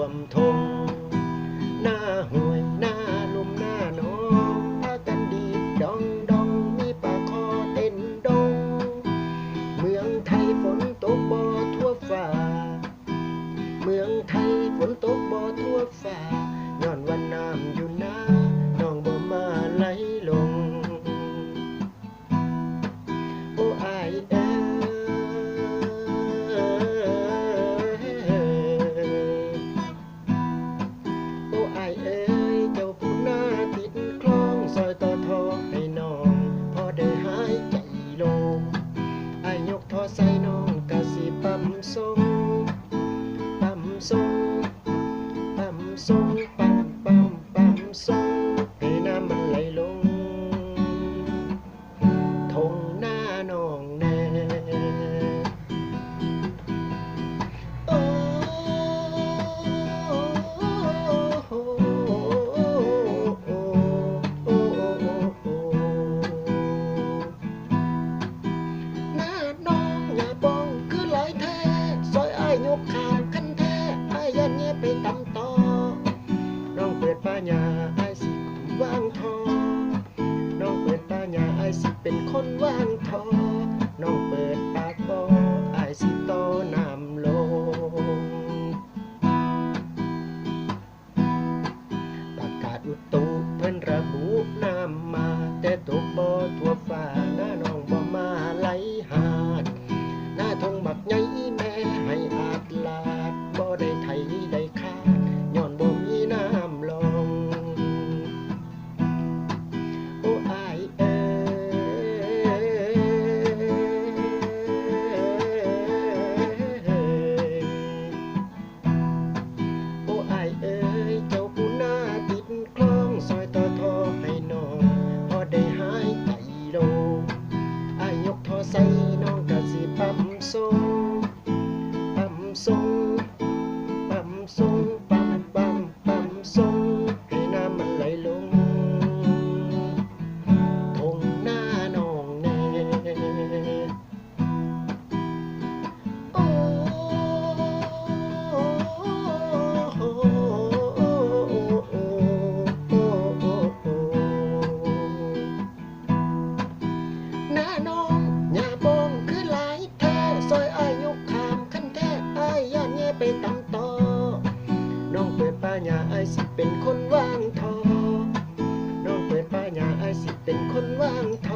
Âm. ใส่น้องกะสิปั๊มทรงปั๊มทรงปั๊มทรง so ญาไอสิเป็นคนว่างทอน้องเปิดป้าญาอายสิเป็นคนว่างทอ